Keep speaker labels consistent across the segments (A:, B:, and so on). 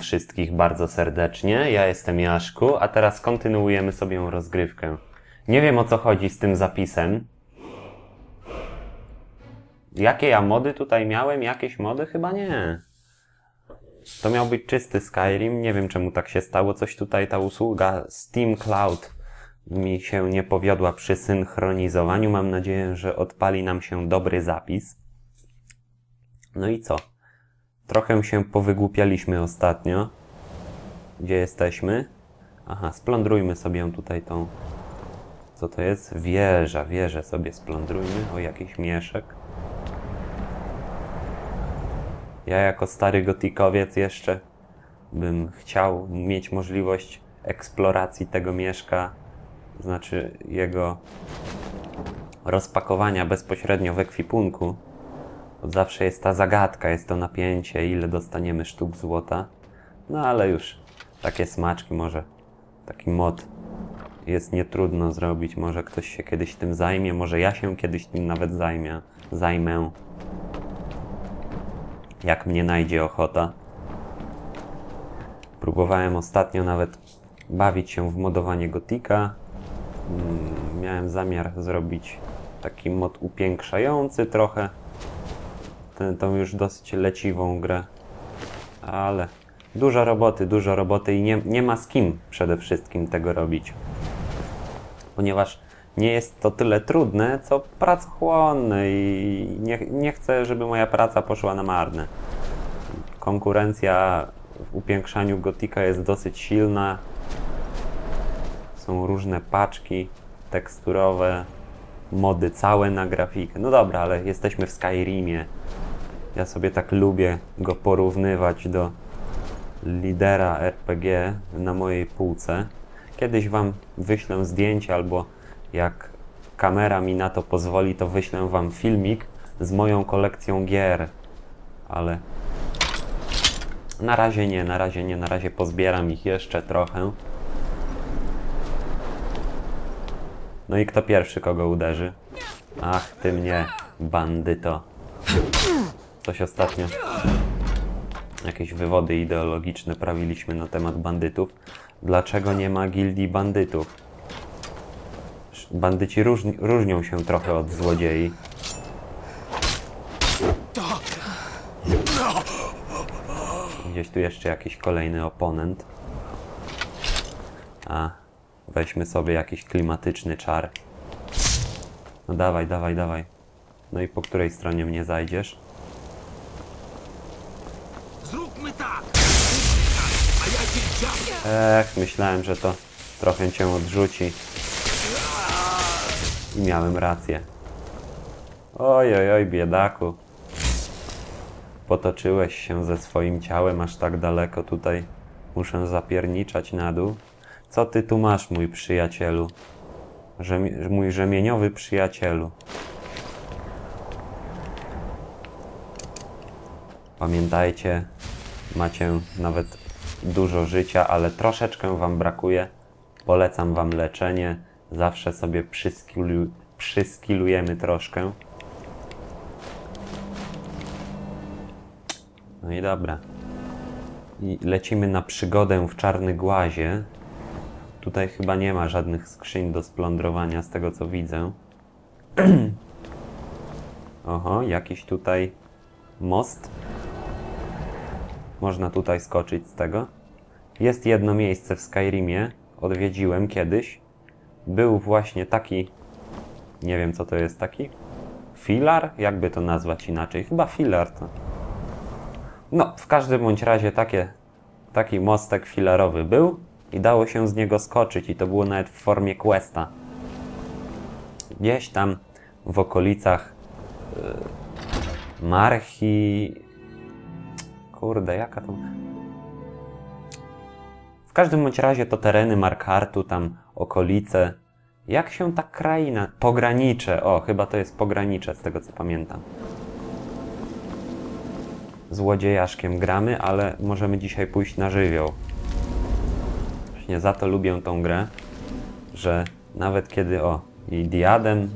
A: Wszystkich bardzo serdecznie. Ja jestem Jaszku, a teraz kontynuujemy sobie rozgrywkę. Nie wiem o co chodzi z tym zapisem. Jakie ja mody tutaj miałem? Jakieś mody? Chyba nie. To miał być czysty Skyrim. Nie wiem czemu tak się stało. Coś tutaj ta usługa Steam Cloud mi się nie powiodła przy synchronizowaniu. Mam nadzieję, że odpali nam się dobry zapis. No i co? Trochę się powygłupialiśmy ostatnio. Gdzie jesteśmy? Aha, splądrujmy sobie tutaj tą... Co to jest? Wieża, wieżę sobie splądrujmy. O, jakiś mieszek. Ja jako stary gotikowiec jeszcze bym chciał mieć możliwość eksploracji tego mieszka, znaczy jego rozpakowania bezpośrednio w ekwipunku. Od zawsze jest ta zagadka, jest to napięcie, ile dostaniemy sztuk złota. No ale już takie smaczki, może taki mod jest nietrudno zrobić. Może ktoś się kiedyś tym zajmie, może ja się kiedyś tym nawet zajmę. zajmę. Jak mnie najdzie ochota. Próbowałem ostatnio nawet bawić się w modowanie gotika. Mm, Miałem zamiar zrobić taki mod upiększający trochę tą już dosyć leciwą grę. Ale dużo roboty, dużo roboty i nie, nie ma z kim przede wszystkim tego robić. Ponieważ nie jest to tyle trudne, co pracochłonne i nie, nie chcę, żeby moja praca poszła na marne. Konkurencja w upiększaniu gotika jest dosyć silna. Są różne paczki teksturowe, mody całe na grafikę. No dobra, ale jesteśmy w Skyrimie. Ja sobie tak lubię go porównywać do lidera RPG na mojej półce. Kiedyś Wam wyślę zdjęcie, albo jak kamera mi na to pozwoli, to wyślę Wam filmik z moją kolekcją gier. Ale na razie nie, na razie nie, na razie pozbieram ich jeszcze trochę. No i kto pierwszy kogo uderzy? Ach, ty mnie, bandyto. Coś ostatnio. Jakieś wywody ideologiczne prawiliśmy na temat bandytów. Dlaczego nie ma gildii bandytów? Bandyci różni, różnią się trochę od złodziei. Gdzieś tu jeszcze jakiś kolejny oponent. A, weźmy sobie jakiś klimatyczny czar. No dawaj, dawaj, dawaj. No i po której stronie mnie zajdziesz? Ech, myślałem, że to trochę cię odrzuci. I miałem rację. Oj, oj, oj, biedaku. Potoczyłeś się ze swoim ciałem aż tak daleko tutaj. Muszę zapierniczać na dół. Co ty tu masz, mój przyjacielu? Rzemi mój rzemieniowy przyjacielu. Pamiętajcie, macie nawet dużo życia, ale troszeczkę Wam brakuje. Polecam Wam leczenie. Zawsze sobie przyskilu, przyskilujemy troszkę. No i dobra. I lecimy na przygodę w Czarny Głazie. Tutaj chyba nie ma żadnych skrzyń do splądrowania, z tego co widzę. Oho, jakiś tutaj most. Można tutaj skoczyć z tego. Jest jedno miejsce w Skyrimie, odwiedziłem kiedyś. Był właśnie taki, nie wiem co to jest taki, filar? Jakby to nazwać inaczej? Chyba filar to. No, w każdym bądź razie takie, taki mostek filarowy był i dało się z niego skoczyć i to było nawet w formie questa. Gdzieś tam w okolicach y, Marchi, Kurde, jaka to. W każdym bądź razie to tereny Markartu, tam okolice. Jak się ta kraina. Pogranicze. O, chyba to jest pogranicze, z tego co pamiętam. Złodziejaszkiem gramy, ale możemy dzisiaj pójść na żywioł. Właśnie za to lubię tą grę, że nawet kiedy. O, i diadem.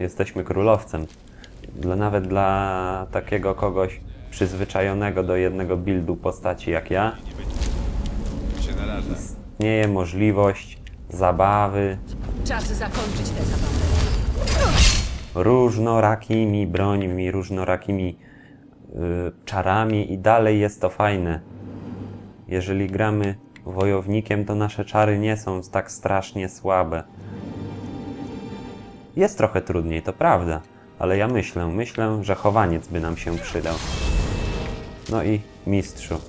A: Jesteśmy królowcem. Dla, nawet dla takiego kogoś przyzwyczajonego do jednego buildu postaci jak ja, istnieje możliwość zabawy
B: Czas zakończyć tę zabawę.
A: różnorakimi brońmi, różnorakimi y, czarami i dalej jest to fajne. Jeżeli gramy wojownikiem, to nasze czary nie są tak strasznie słabe. Jest trochę trudniej, to prawda, ale ja myślę, myślę, że chowaniec by nam się przydał. No i mistrzu,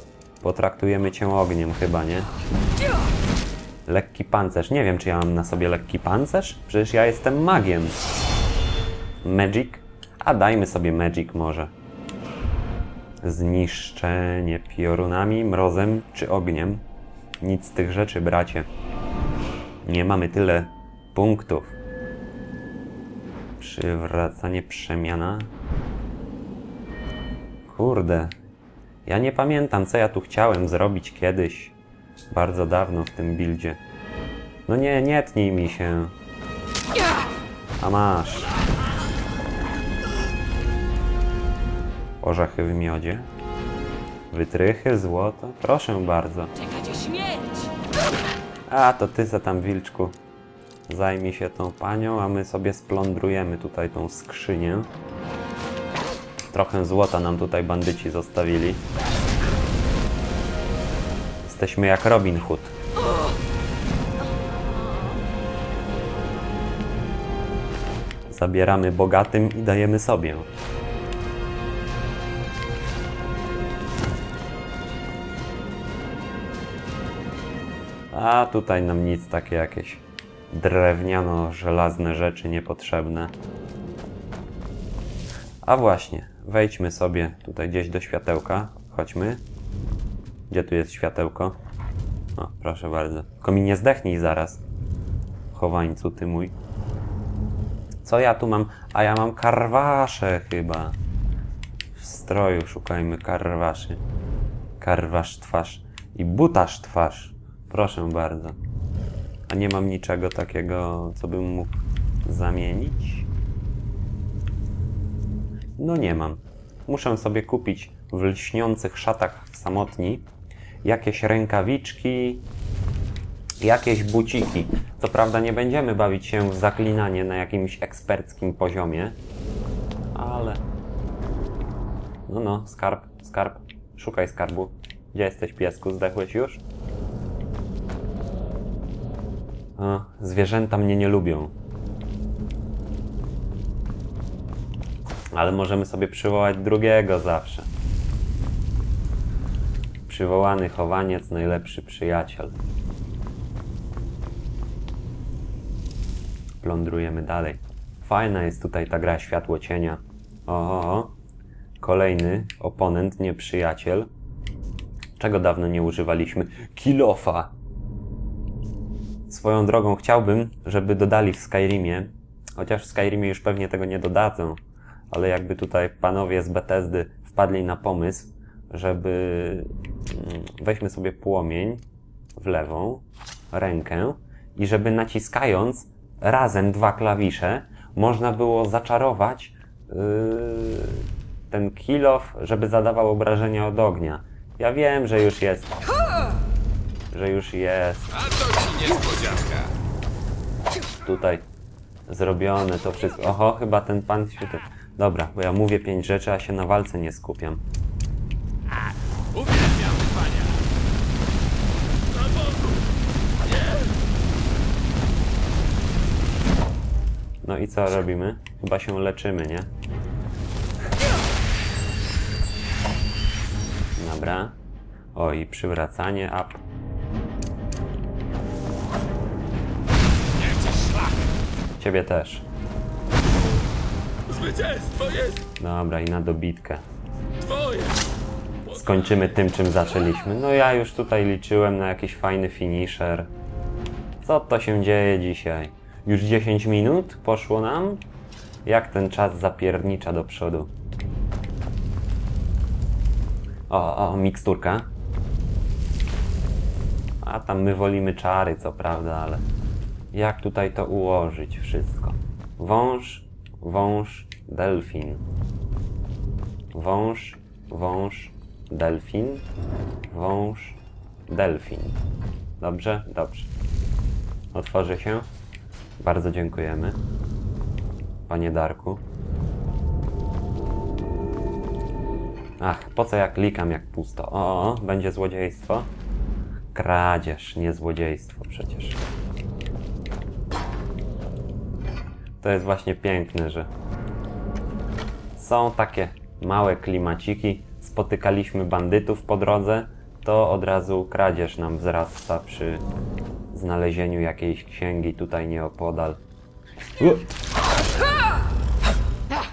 A: potraktujemy cię ogniem chyba, nie? Lekki pancerz. Nie wiem, czy ja mam na sobie lekki pancerz? Przecież ja jestem magiem. Magic? A dajmy sobie Magic może. Zniszczenie piorunami, mrozem czy ogniem. Nic z tych rzeczy, bracie. Nie mamy tyle punktów. Przywracanie przemiana. Kurde. Ja nie pamiętam, co ja tu chciałem zrobić kiedyś. Bardzo dawno w tym buildzie. No nie, nie tnij mi się. A masz. Orzechy w miodzie. Wytrychy, złoto. Proszę bardzo. A, to ty za tam, wilczku. Zajmij się tą panią, a my sobie splądrujemy tutaj tą skrzynię. Trochę złota nam tutaj bandyci zostawili. Jesteśmy jak Robin Hood. Zabieramy bogatym i dajemy sobie. A tutaj nam nic takie jakieś drewniano-żelazne rzeczy niepotrzebne. A właśnie, wejdźmy sobie tutaj gdzieś do światełka. Chodźmy. Gdzie tu jest światełko? O, proszę bardzo. Tylko mi nie zdechnij zaraz. Chowańcu, ty mój. Co ja tu mam? A ja mam karwasze chyba. W stroju szukajmy karwaszy. Karwasz twarz i butasz twarz. Proszę bardzo. A nie mam niczego takiego, co bym mógł zamienić? No nie mam. Muszę sobie kupić w lśniących szatach w samotni jakieś rękawiczki, jakieś buciki. Co prawda nie będziemy bawić się w zaklinanie na jakimś eksperckim poziomie, ale... No no, skarb, skarb. Szukaj skarbu. Gdzie jesteś, piesku? Zdechłeś już? A, zwierzęta mnie nie lubią. Ale możemy sobie przywołać drugiego zawsze. Przywołany chowaniec, najlepszy przyjaciel. Plądrujemy dalej. Fajna jest tutaj ta gra światło cienia. O, o, o. Kolejny oponent, nieprzyjaciel. Czego dawno nie używaliśmy? Kilofa! Swoją drogą chciałbym, żeby dodali w Skyrimie, chociaż w Skyrimie już pewnie tego nie dodadzą, ale jakby tutaj panowie z Bethesdy wpadli na pomysł, żeby mm, weźmy sobie płomień w lewą rękę i żeby naciskając razem dwa klawisze można było zaczarować yy, ten kilof, żeby zadawał obrażenia od ognia. Ja wiem, że już jest. Że już jest
C: A to ci niespodzianka.
A: tutaj zrobione to wszystko. Oho, chyba ten pan świetny. Dobra, bo ja mówię pięć rzeczy, a się na walce nie skupiam.
C: Uwielbiam pania.
A: No i co robimy? Chyba się leczymy, nie? Dobra. O, i przywracanie up. Ciebie też.
C: Zwycięstwo jest
A: Dobra, i na dobitkę.
C: twoje.
A: Skończymy tym, czym zaczęliśmy. No ja już tutaj liczyłem na jakiś fajny finisher. Co to się dzieje dzisiaj? Już 10 minut poszło nam? Jak ten czas zapiernicza do przodu? O, o, miksturka. A tam my wolimy czary, co prawda, ale jak tutaj to ułożyć wszystko? Wąż, wąż, delfin. Wąż, wąż, delfin, wąż, delfin. Dobrze? Dobrze. Otworzy się. Bardzo dziękujemy. Panie Darku. Ach, po co ja klikam jak pusto? O, o, będzie złodziejstwo. Kradzież, nie złodziejstwo przecież. To jest właśnie piękne, że są takie małe klimaciki. Spotykaliśmy bandytów po drodze, to od razu kradzież nam wzrasta przy znalezieniu jakiejś księgi tutaj nieopodal. U!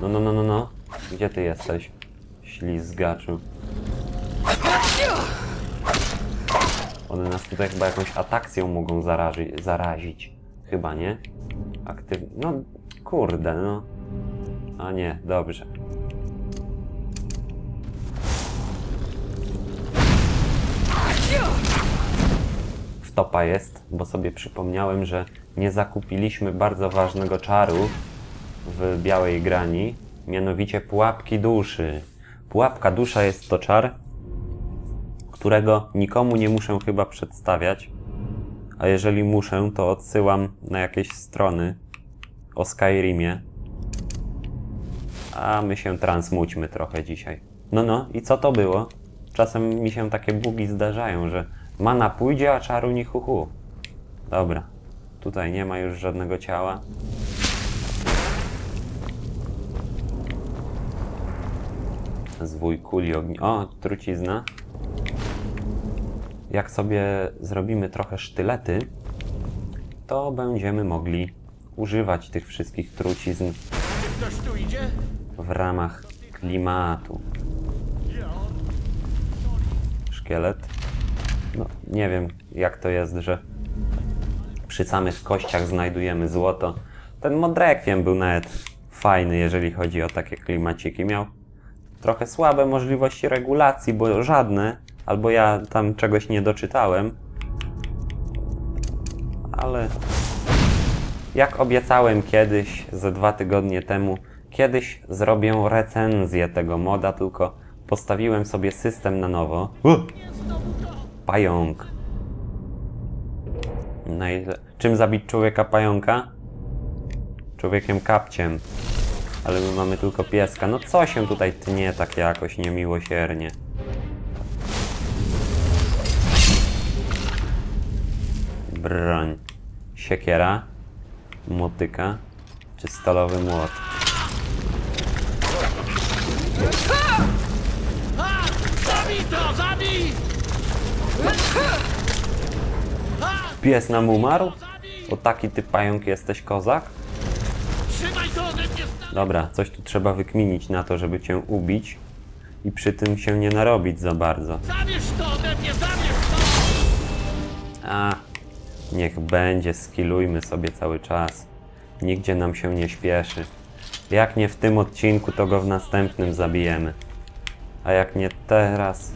A: No, no, no, no, no. Gdzie ty jesteś? Ślizgaczu. One nas tutaj chyba jakąś atakcją mogą zarazi zarazić. Chyba, nie? Aktyw... No, kurde, no. A nie, dobrze. Wtopa jest, bo sobie przypomniałem, że nie zakupiliśmy bardzo ważnego czaru w białej grani, mianowicie pułapki duszy. Pułapka dusza jest to czar, którego nikomu nie muszę chyba przedstawiać, a jeżeli muszę, to odsyłam na jakieś strony o Skyrimie. A my się transmućmy trochę dzisiaj. No, no, i co to było? Czasem mi się takie bugi zdarzają, że mana pójdzie, a czaru ni hu, hu. Dobra, tutaj nie ma już żadnego ciała. Zwój kuli ogni... O, trucizna. Jak sobie zrobimy trochę sztylety, to będziemy mogli używać tych wszystkich trucizn w ramach klimatu. Szkielet. No, nie wiem jak to jest, że przy samych kościach znajdujemy złoto. Ten modrekwiem był nawet fajny, jeżeli chodzi o takie klimaciki. Miał trochę słabe możliwości regulacji, bo żadne, albo ja tam czegoś nie doczytałem. Ale jak obiecałem kiedyś, ze dwa tygodnie temu, kiedyś zrobię recenzję tego moda, tylko postawiłem sobie system na nowo. Pająk. Najle... Czym zabić człowieka pająka? Człowiekiem kapciem. Ale my mamy tylko pieska. No co się tutaj tnie tak jakoś niemiłosiernie? Broń. Siekiera. Motyka. Czy stalowy młot? Pies nam umarł? O taki ty pająk jesteś kozak? Dobra, coś tu trzeba wykminić na to, żeby cię ubić i przy tym się nie narobić za bardzo.
D: Zabierz to ode mnie! Zabierz to!
A: A, niech będzie, skillujmy sobie cały czas. Nigdzie nam się nie śpieszy. Jak nie w tym odcinku, to go w następnym zabijemy. A jak nie teraz,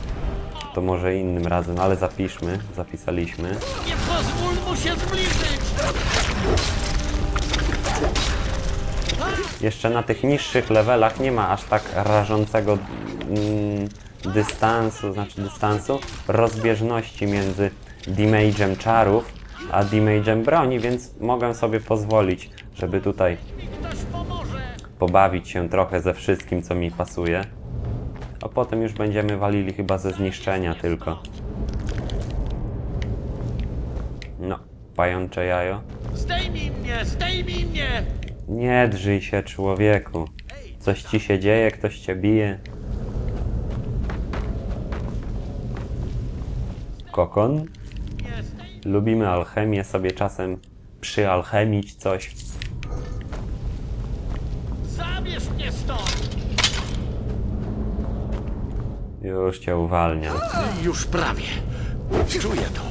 A: to może innym razem, ale zapiszmy, zapisaliśmy.
D: Nie pozwól mu się zbliżyć!
A: Jeszcze na tych niższych levelach nie ma aż tak rażącego mm, dystansu, znaczy dystansu, rozbieżności między damage'em czarów a damage'em broni, więc mogę sobie pozwolić, żeby tutaj pobawić się trochę ze wszystkim, co mi pasuje. A potem już będziemy walili chyba ze zniszczenia tylko. No, pającze jajo.
D: Zdejmij mnie! Zdejmij mnie!
A: Nie drżyj się, człowieku. Coś ci się dzieje, ktoś cię bije. Kokon? Lubimy alchemię, sobie czasem przyalchemić coś.
D: Zabierz mnie stąd!
A: Już cię uwalniam.
D: Już prawie. Czuję to.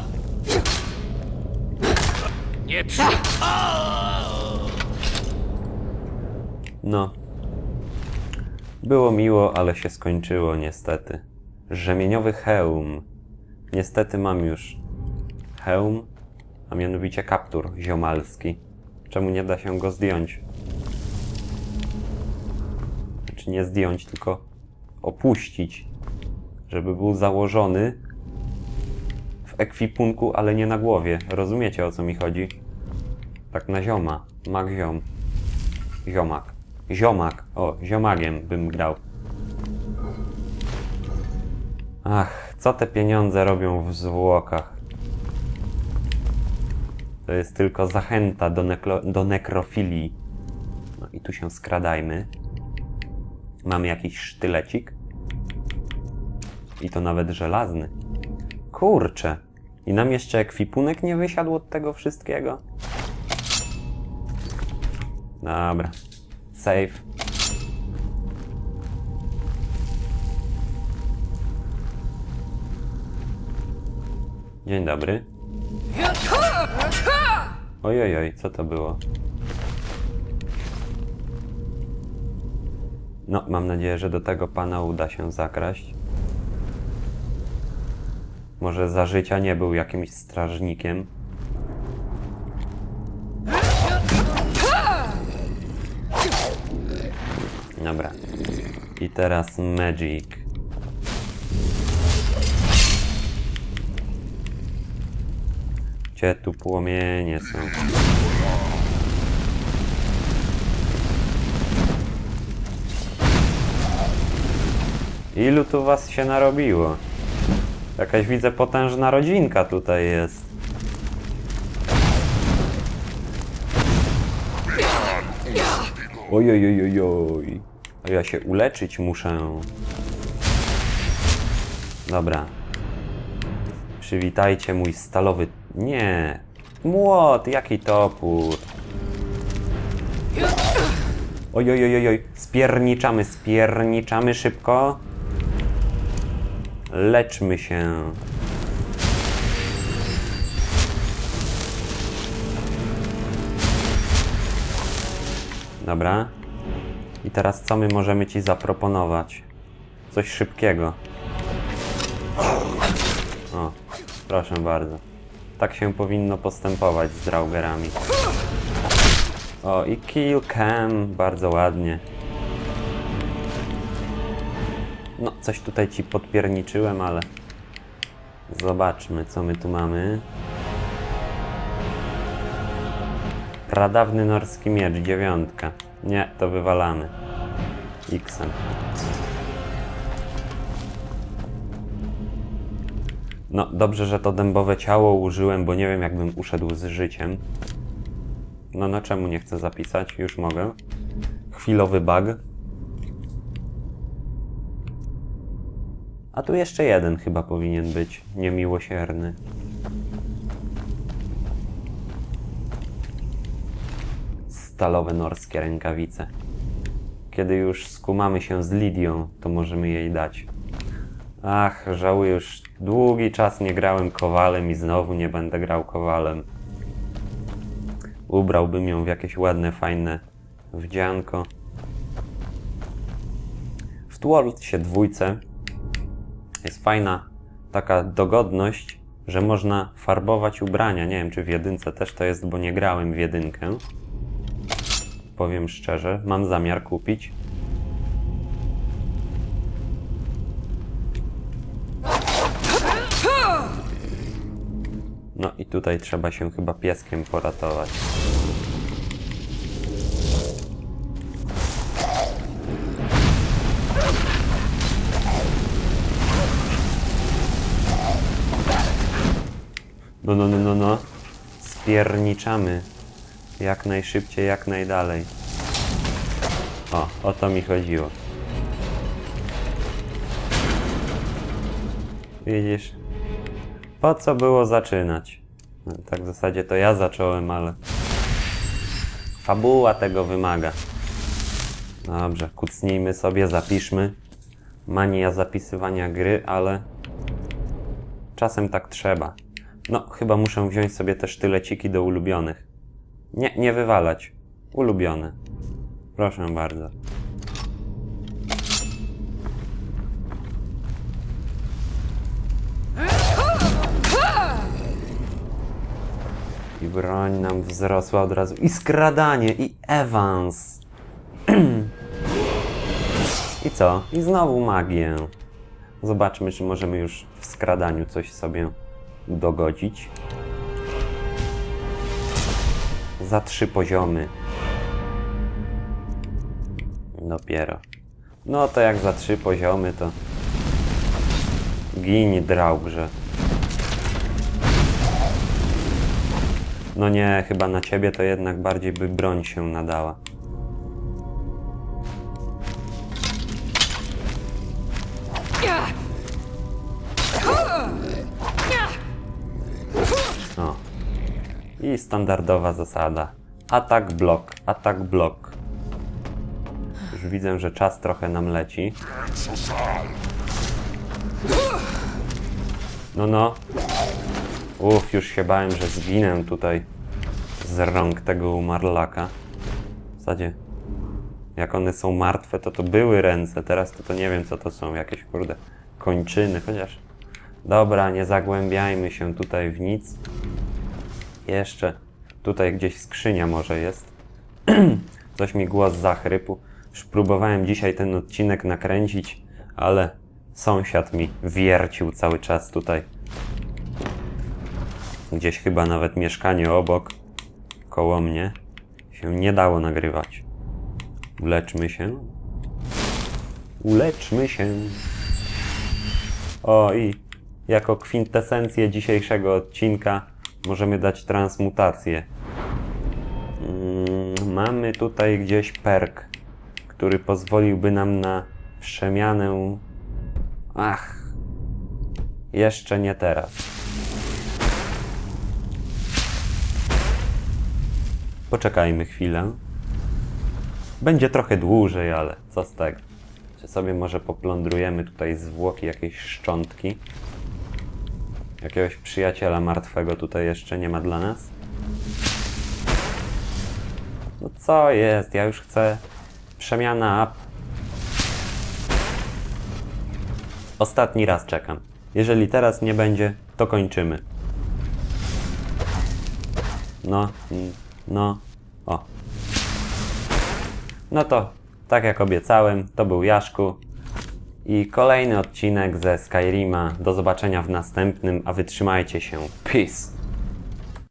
D: Nie trzeba.
A: No. Było miło, ale się skończyło niestety. Rzemieniowy hełm. Niestety mam już hełm, a mianowicie kaptur ziomalski. Czemu nie da się go zdjąć? Znaczy nie zdjąć, tylko opuścić. Żeby był założony w ekwipunku, ale nie na głowie. Rozumiecie o co mi chodzi? Tak na zioma. Mag ziom. Ziomak. Ziomak. O, ziomagiem bym grał. Ach, co te pieniądze robią w zwłokach? To jest tylko zachęta do, do nekrofilii. No i tu się skradajmy. Mamy jakiś sztylecik. I to nawet żelazny. Kurczę. I nam jeszcze ekwipunek nie wysiadł od tego wszystkiego? Dobra. Save. Dzień dobry. Ojojoj, co to było? No, mam nadzieję, że do tego pana uda się zakraść. Może za życia nie był jakimś strażnikiem. Dobra. I teraz Magic. Gdzie tu płomienie są? Ilu tu was się narobiło? Jakaś widzę potężna rodzinka tutaj jest. Ojojojojoj. A ja się uleczyć muszę. Dobra. Przywitajcie mój stalowy... Nie. Młot, jaki topór. Ojojojojoj. Spierniczamy, spierniczamy szybko. Leczmy się. Dobra. I teraz co my możemy ci zaproponować? Coś szybkiego. O, proszę bardzo. Tak się powinno postępować z draugerami. O, i kill cam, bardzo ładnie. No, coś tutaj ci podpierniczyłem, ale... Zobaczmy, co my tu mamy. Pradawny norski miecz, dziewiątka. Nie, to wywalamy. Xem. No, dobrze, że to dębowe ciało użyłem, bo nie wiem, jakbym uszedł z życiem. No, no czemu nie chcę zapisać? Już mogę. Chwilowy bug. A tu jeszcze jeden chyba powinien być. Niemiłosierny. Stalowe norskie rękawice. Kiedy już skumamy się z Lidią, to możemy jej dać. Ach, żałuję, już długi czas nie grałem kowalem i znowu nie będę grał kowalem. Ubrałbym ją w jakieś ładne, fajne wdzianko. W Twolcie dwójce jest fajna taka dogodność, że można farbować ubrania. Nie wiem, czy w jedynce też to jest, bo nie grałem w jedynkę. Powiem szczerze, mam zamiar kupić. No i tutaj trzeba się chyba pieskiem poratować. No, no, no, no, no. Spierniczamy. Jak najszybciej, jak najdalej. O, o to mi chodziło. Widzisz? Po co było zaczynać? No, tak w zasadzie to ja zacząłem, ale... Fabuła tego wymaga. Dobrze, kucnijmy sobie, zapiszmy. Mania zapisywania gry, ale... Czasem tak trzeba. No, chyba muszę wziąć sobie te sztyleciki do ulubionych. Nie, nie wywalać. Ulubione. Proszę bardzo. I broń nam wzrosła od razu. I skradanie, i Evans. I co? I znowu magię. Zobaczmy, czy możemy już w skradaniu coś sobie dogodzić. Za trzy poziomy. Dopiero. No to jak za trzy poziomy, to gini drałgrze. No nie, chyba na ciebie to jednak bardziej by broń się nadała. I standardowa zasada. Atak, blok, atak, blok. Już widzę, że czas trochę nam leci. No, no. Uff, już się bałem, że zginę tutaj z rąk tego umarlaka. W zasadzie, jak one są martwe, to to były ręce. Teraz to, to nie wiem, co to są. Jakieś, kurde, kończyny. Chociaż, dobra, nie zagłębiajmy się tutaj w nic. Jeszcze tutaj gdzieś skrzynia może jest. Coś mi głos zachrypł. Już próbowałem dzisiaj ten odcinek nakręcić, ale sąsiad mi wiercił cały czas tutaj. Gdzieś chyba nawet mieszkanie obok, koło mnie, się nie dało nagrywać. Uleczmy się. Uleczmy się. O i jako kwintesencję dzisiejszego odcinka możemy dać transmutację. Mm, mamy tutaj gdzieś perk, który pozwoliłby nam na przemianę. Ach, jeszcze nie teraz. Poczekajmy chwilę. Będzie trochę dłużej, ale co z tego? Czy sobie może poplądrujemy tutaj zwłoki jakiejś szczątki? Jakiegoś przyjaciela martwego tutaj jeszcze nie ma dla nas? No co jest? Ja już chcę przemiana up. Ostatni raz czekam. Jeżeli teraz nie będzie, to kończymy. No, no, o. No to, tak jak obiecałem, to był Jaszku. I kolejny odcinek ze Skyrima. Do zobaczenia w następnym, a wytrzymajcie się. Peace!